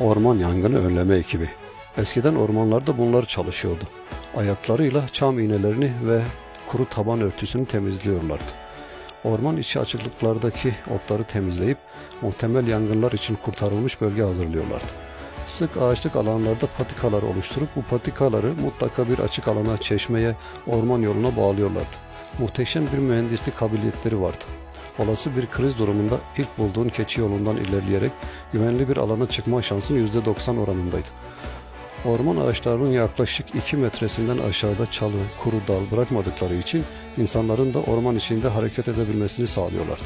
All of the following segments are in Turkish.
Orman yangını önleme ekibi. Eskiden ormanlarda bunlar çalışıyordu. Ayaklarıyla çam iğnelerini ve kuru taban örtüsünü temizliyorlardı. Orman içi açıklıklardaki otları temizleyip muhtemel yangınlar için kurtarılmış bölge hazırlıyorlardı. Sık ağaçlık alanlarda patikalar oluşturup bu patikaları mutlaka bir açık alana, çeşmeye, orman yoluna bağlıyorlardı. Muhteşem bir mühendislik kabiliyetleri vardı. Olası bir kriz durumunda ilk bulduğun keçi yolundan ilerleyerek güvenli bir alana çıkma şansın %90 oranındaydı. Orman ağaçlarının yaklaşık 2 metresinden aşağıda çalı, kuru dal bırakmadıkları için insanların da orman içinde hareket edebilmesini sağlıyorlardı.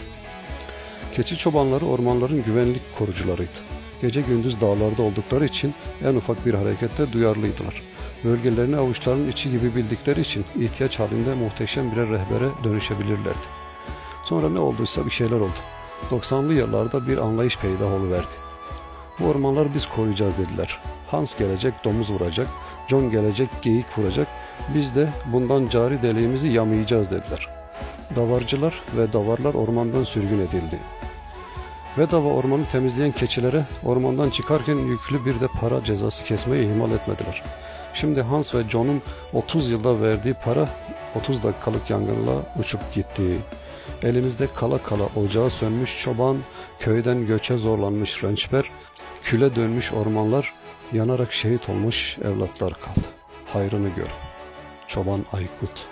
Keçi çobanları ormanların güvenlik korucularıydı. Gece gündüz dağlarda oldukları için en ufak bir harekette duyarlıydılar. Bölgelerini avuçlarının içi gibi bildikleri için ihtiyaç halinde muhteşem birer rehbere dönüşebilirlerdi. Sonra ne olduysa bir şeyler oldu. 90'lı yıllarda bir anlayış peydah oluverdi. Bu ormanlar biz koruyacağız dediler. Hans gelecek domuz vuracak, John gelecek geyik vuracak, biz de bundan cari deliğimizi yamayacağız dediler. Davarcılar ve davarlar ormandan sürgün edildi. Bedava ormanı temizleyen keçilere ormandan çıkarken yüklü bir de para cezası kesmeyi ihmal etmediler. Şimdi Hans ve John'un 30 yılda verdiği para 30 dakikalık yangınla uçup gitti. Elimizde kala kala ocağı sönmüş çoban, köyden göçe zorlanmış rençber, küle dönmüş ormanlar, yanarak şehit olmuş evlatlar kaldı. Hayrını gör. Çoban Aykut